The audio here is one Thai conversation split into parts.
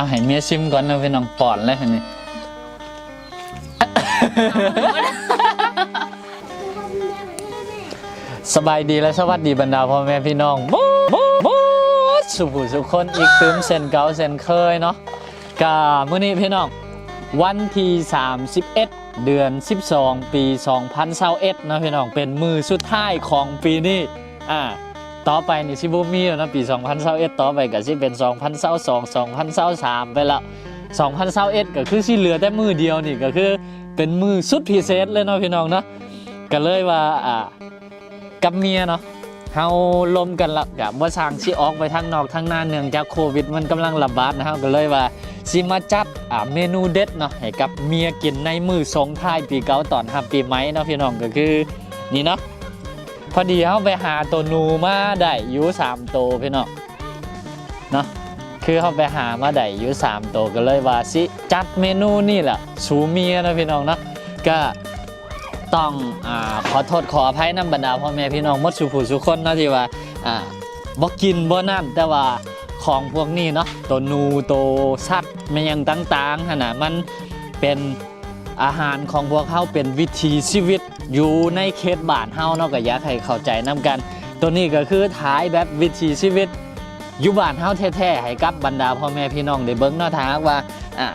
เอาให้เมียชิมก่อนนะพี่น้องปอนเลยนี่สบายดีและสวัสดีบรรดาพ่อแม่พี่น้องบูบูบูสุขุสุขคนอีกตืมเซนเก่าเซนเคยเนาะกามื้อนี้พี่น้อง วันที่31 เดือน 12 ปี 2021เนะพี่น้องเป็นมือสุดท้ายของปีนี้อ่า ต่อไปนี่สิบ่มีแล้วนะปี2021ต่อไปก็สิเป็น2022 2023ไปแล้ว2021ก็คือสิเหลือแต่มือเดียวนี่ก็คือเป็นมือสุดพิเศษเลยเนาะพี่น้องเนาะก็เลยว่าอ่ากับเมียเนาะเฮาลมกันละกับว่าสร้างสิออกไปทางนอกทางหน้าเนื่องจากโควิดมันกำลังระบาดนะครับก็เลยว่าสิมาจัดอ่าเมนูเด็ดเนาะให้กับเมียกินในมือสงท้ายปีเก่าตอนรับปีใหม่เนาะพี่น้องก็คือนี่เนาะ พอดีเฮาไปหาตัวนูมาได้อยู่3ตัวพี่น้องเนาะคือเฮาไปหามาได้อยู่3ตัวก็เลยว่าสิจัดเมนูนี่แหละสูเมียนะพี่น้องเนาะก็ต้องอ่าขอโทษขออภัยน้ำบรรดาพ่อแม่พี่น้องมดสุผู้สุคนนะที่ว่าอ่าบ่กินบ่น้ำแต่ว่าของพวกนี้เนาะตัวนูตัวสัตว์มันยังต่างๆขนาดมันเป็นอาหารของพวกเขาเป็นวิถีชีวิต อยู่ในเขตบ้านเฮาเนาะก็อยากให้เข้าใจนํกัน ตัวนี้ก็คือถ่ายแบบวิถีชีวิตอยู่บ้านเฮาแท้ๆให้กับบรรดาพ่อแม่พี่น้องได้เบิ่งเนาะถ้าหากว่าอ่า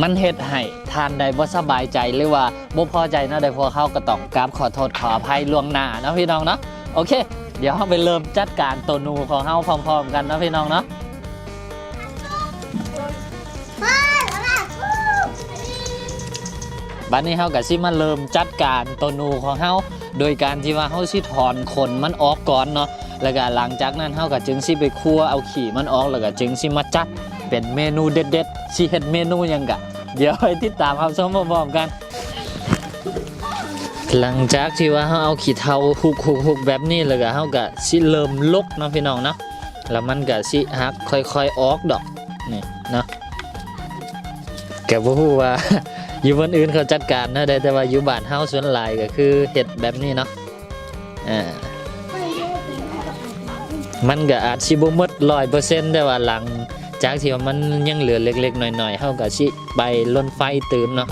มันเฮ็ดให้ทานได้บ่สบายใจหรือว่าบ่พอใจเนาะได้พวกเขาก็ต้องกราบขอโทษขออภัยล่วงหน้าเนาะพี่น้องเนาะโอเค เดี๋ยวเราไปเริ่มจัดการตัวนูของเฮาพร้อม ๆ กันเนาะพี่น้องเนาะ บัดนี้เฮาก็สิมาเริ่มจัดการตัวนูของเฮาโดยการที่ว่าเฮาสิถอนขนมันออกก่อนเนาะแล้วก็หลังจากนั้นเฮาก็จึงสิไปคั่วเอาขี้มันออกแล้วก็จึงสิมาจัดเป็นเมนูเด็ดๆสิเฮ็ดเมนูหยังกะ เดี๋ยวไปติดตามครับชมพร้อมๆกันหลังจากที่ว่าเราเอาขี้เทาหุกหุกหุกแบบนี้แล้วก็เฮาก็สิเริ่มลกเนาะพี่น้องเนาะแล้วมันก็สิหักค่อยๆออกดอกนี่เนาะแกบ่ฮู้ว่า อยู่บนอื่นเขาจัดการนะได้แต่ว่าอยู่บ้านเฮาส่วนหลายก็คือเห็ดแบบนี้เนาะอ่ามันก็อาจสิบ่หมด100%แต่ว่าหลังจากที่ว่ามันยังเหลือเล็กๆหน่อยๆเฮาก็สิไปล้นไฟตื่มเนาะ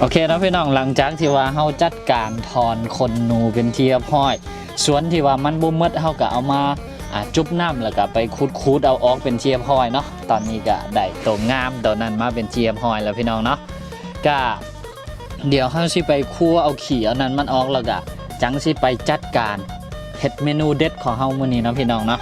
โอเคนะพี่น้องหลังจากที่ว่าเฮาจัดการถอนขนหนูเป็นเรียบร้อยส่วนที่ว่ามันบ่มดเฮาก็เอามาจุบน้ำแล้วก็ไปคูดๆเอาออกเป็นเรียบร้อยเนาะตอนนี้ก็ได้ตัวงามตัวนั้นมาเป็นเรียบร้อยแล้วพี่น้องเนาะก็เดี๋ยวเฮาสิไปคั่วเอาขี้เอานั้นมันออกแล้วก็จังสิไปจัดการเฮ็ดเมนูเด็ดของเฮามื้อนี้เนาะพี่น้องเนาะ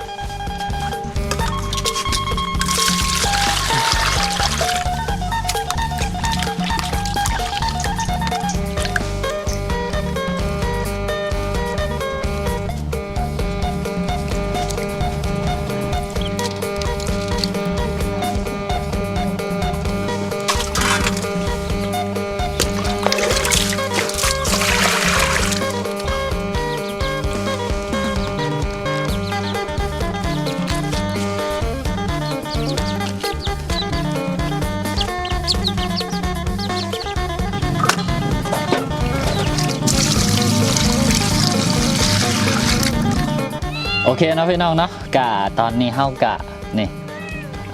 โอเคนะพี่น้องเนาะกะตอนนี้เฮากะนี่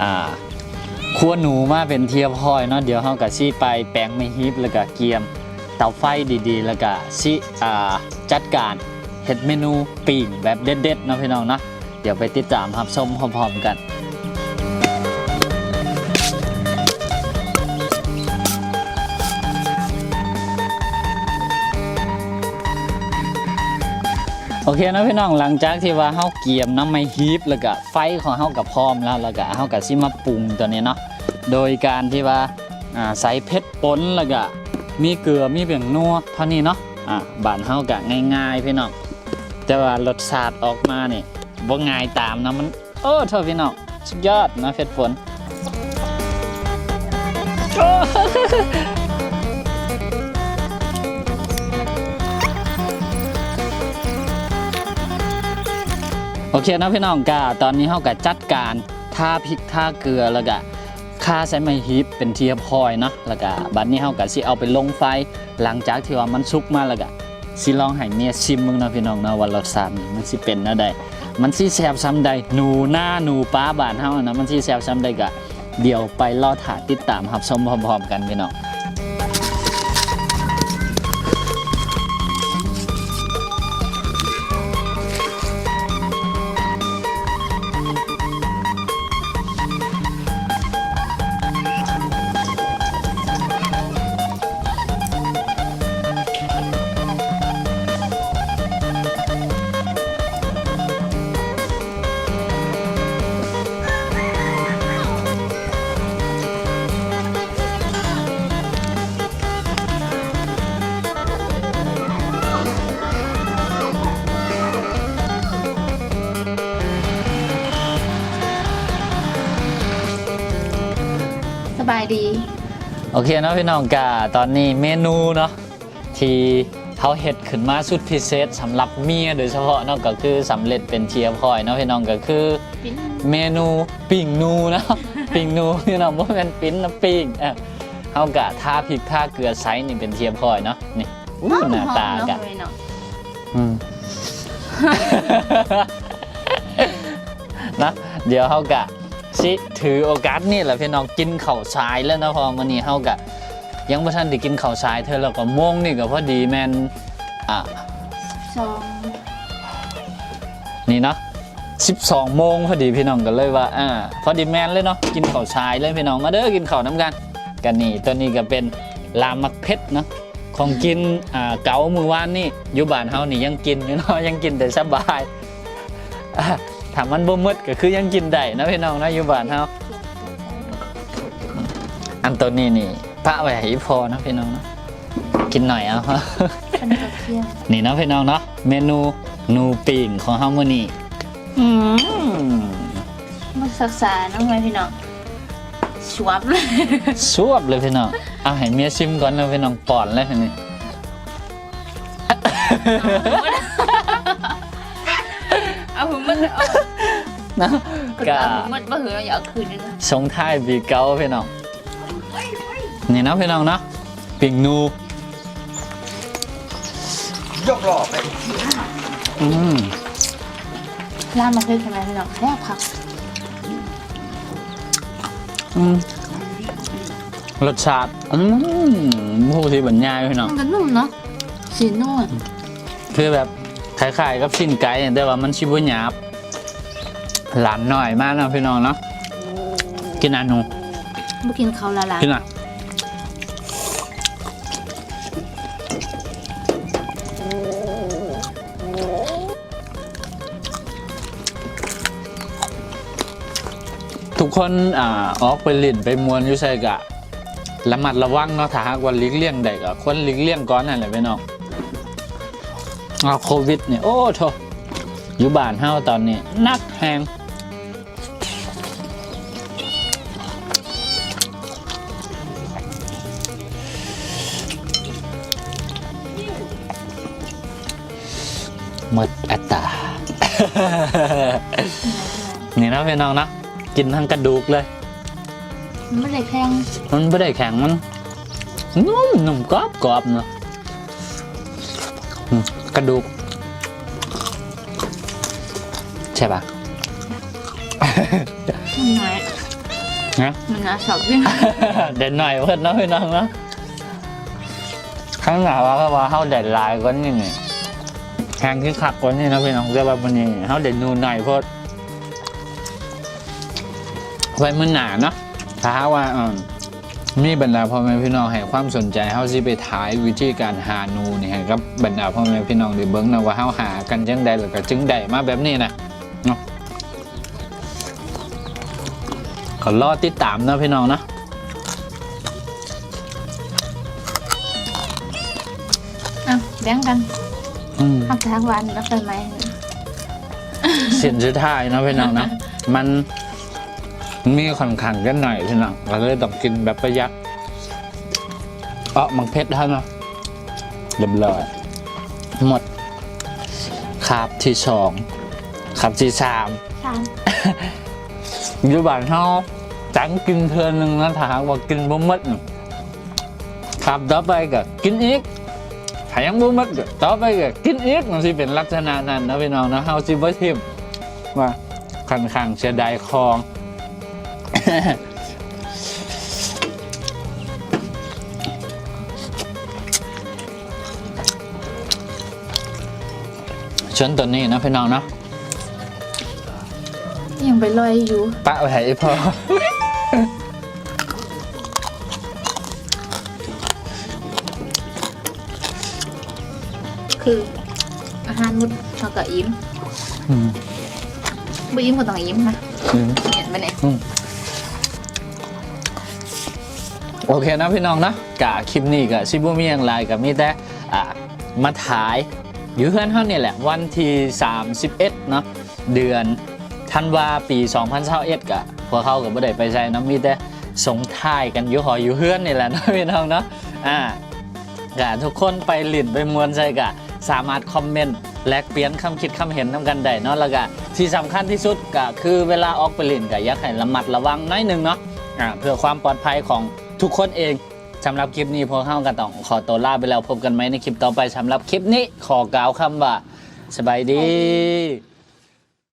อ่าคั่วหนูมาเป็นเทียบห้อยเนาะเดี๋ยวเฮากะชี้ไปแปลงไม่ฮิปแล้วก็เกียมเตาไฟดีๆ แล้วก็ชี้อ่าจัดการเห็ดเมนูปิ่งแบบเด็ดๆนะพี่น้องเนาะเดี๋ยวไปติดตามรับชมพร้อมๆกัน โอเคนะพี่น้องหลังจากที่ว่าเฮาเกียมน้ำไม่ฮีฟแล้วก็ไฟของเฮากับพร้อมแล้วแล้วก็เฮาก็สิมาปรุงตัวนี้เนาะโดยการที่ว่าอ่าใส่เผ็ดป่นแล้วก็มีเกลือมีเบียงนัวเท่านี้เนาะอ่าบ้านเฮาก็ง่ายๆพี่น้องแต่ว่ารสชาติออกมานี่บ่ง่ายตามนะมันโอ้เท่าพี่น้องสุดยอดนะเพชรฝน โอเคนะพี่น้องกาตอนนี้เขาก็จัดการท่าพริกท่าเกลือแล้วก็ค่าใช้ไม้ฮีบเป็นเทียบพอยเนาะแล้วก็บัดนี้เขาก็สิเอาไปลงไฟหลังจากที่ว่ามันสุกมาแล้วก็สิลองให้เมียชิมมึงนะพี่น้องเนาะว่ารสชาตินี่มันสิเป็นแนวใดมันสิแซ่บซ้ำใดหนูหน้าหนูป้าบ้านเฮานะมันสิแซ่บซ้ำใดก็เดี๋ยวไปรอถาติดตามรับชมพร้อมๆกันพี่น้อง ดี โอเคเนาะพี่น้องกาตอนนี้เมนูเนาะที่เขาเฮ็ดขึ้นมาสุดพิเศษสำหรับเมียโดยเฉพาะเนาะก็คือสำเร็จเป็นเทียบพอยเนาะพี่น้องก็คือปิ้นเมนูปิ่งนูเนาะ ปิ่งนูพี่น้องบ่แม่นปิ้นนะปิ้งเอ้าเฮากะทาพริกทาเกลือไซส์นี่เป็นเทียบพอยเนาะนี่อู้หน้าตากะเนาะเนาะอืม นะเดี๋ยวเฮากะ สิถือโอกาสนี่แหละพี่น้องกินข้าวสายแล้วนะพอมื้อนี้เฮากะยังบ่ทันได้กินข้าวสายเธอแล้วก็โมงนี่ก็พอดีแม่นอะซองนี่เนาะ12โมงพอดีพี่น้องก็เลยว่าอ่าพอดีแม่นเลยเนาะกินข้าวสายเลยพี่น้องมาเด้อกินข้าวน้ำกันกันนี่ตัวนี้ก็เป็นลามักเพชรเนาะของกินอ่าเก๋ามือวานนี่อยู่บ้านเฮานี่ยังกินอยู่เนาะยังกินแต่สบาย ถ้ามันบ่หมดก็คือยังกินได้นะพี่น้องนะอยู่บ้านเฮาอันตัวนี้นี่พระไว้ให้พอนะพี่น้องนะกินหน่อยเอาขนมเทียมนี่เนาะพี่น้องเนาะเมนูหนูปิ่งของเฮามื้อนี้อืมมาศึกษาน้องไว้พี่น้องชวบเลยสวบเลยพี่น้องเอาให้เมียชิมก่อนแล้วพี่น้องป้อนเลยนี่ เอาหุ่นมันเอานะกกะหุ่นมันมาหืออย่าเอาคืนเลยนะสงท้ายปีเก่าพี่น้องนี่นะพี่น้องเนาะปิ่งนูยกหล่อไปอืมล่ามมาเพื่อทำไมพี่น้องแค่ผักอืมรสชาติอืมผู้ที่บรรยายพี่น้องมันก็นุ่มเนาะสีนุ่มคือแบบ คล้ายๆกับชิ้นไก่แต่ว่ามันชิบุหยาบหลานหน่อยมากนะพี่น้องเนาะกินอันหนูมากินเขาวละลายกินอะทุกคนอ่าออกไปเลินไปมวนอยู่ใส่กะระมัดระวังเนาะถ้าหากว่าหลีกเลี่ยงได้ก็ควรหลีกเลี่ยงก่อนนั่นแหละพี่น้อง เอาโควิดเนี่ยโอ้โถอยู่บ้านเฮาตอนนี้ นักแหงหมดอัตรานี่นะพี่น้องนะ กินทั้งกระดูกเลย มันไม่ได้แข็ง มันไม่ได้แข็งมันนุ่มนุ่มกรอบกรอบเนาะอืม กระดูก ใช่ปะ มันน้อยนะ มันน่าชอบวิ่งเด่นหน่อยเพื่อนเนาะพี่น้องเนาะข้างหน้าว่าก็ว่าเขาเด่นลายกว่านี่นี่แข็งที่ขักกว่านี่นะพี่น้องแต่ว่าวันนี้เขาเด่นนูนหน่อยเพราะไว้มันหนาเนาะถ้าหากว่าอืม มีบรรดาพ่อแม่พี่น้องให้ความสนใจเขาสิไปถ่ายวิธีการหาหนูนี่ให้กับบรรดาพ่อแม่พี่น้องได้เบิ่งนะว่าเขาหากันจังใดแล้วก็จึงได้มาแบบนี้นะเนาะก็รอติดตามนะพี่น้องนะอะแบ่งกันอืมหักทางวันแล้วไปไหมเสียนสุดท้ายเนาะพี่น้องนะมัน มีค่อนข้างกันหน่อยพี่น้องเราเลยต้องกินแบบประหยัดเออมังเพชรท่านเนาะเรียบร้อยหมดคาบที่สองคาบที่สามสามอยู่บ้านเฮาจังกินเทือหนึงนะถ้าหากว่ากินบ่หมดน่ะครับต่อไปก็กินอีกถ้ายังบ่หมดก็ต่อไปก็กินอีกมันสิเป็นลักษณะนั้นนะพี่น้องนะเฮาสิบ่ทิมว่าค่อนข้างเสียดายของ ชนตัวนี้นะพี่น้องเนาะยังไปลอยอยู่ปะไว้ให้พอคืออาหารมุดเท่ากับอิ่มอืมบ่อิ่มก็ต้องอิ่มนะอืมเห็นไหมเนี่ย โอเคนะพี่น้องนะกะคลิปนี้กะซิบุมีอย่างไรกับมีแต่อ่ามาถ่ายอยู่เพื่อนเท่านี่แหละ วันที่ 31 เนาะเดือนธันวาปี 2021กะพวกเขากับบ่ได้ไปใช้นะมีแต่สงท้ายกันอยู่หออยู่เพื่อนนี่แหละนะพี่น้องเนาะอ่ากะทุกคนไปหลินไปมวนใจกะสามารถคอมเมนต์แลกเปลี่ยนคำคิดคำเห็นนำกันได้เนาะแล้วก็ที่สำคัญที่สุดก็คือเวลาออกไปหลินก็อยากให้ระมัดระวังน้อยหนึงเนาะอ่าเพื่อความปลอดภัยของ ทุกคนเองสำหรับคลิปนี้พอเข้ากันต้องขอตัวลาไปแล้วพบกันไหมในคลิปต่อไปสำหรับคลิปนี้ขอกล่าวคำว่าสบายดี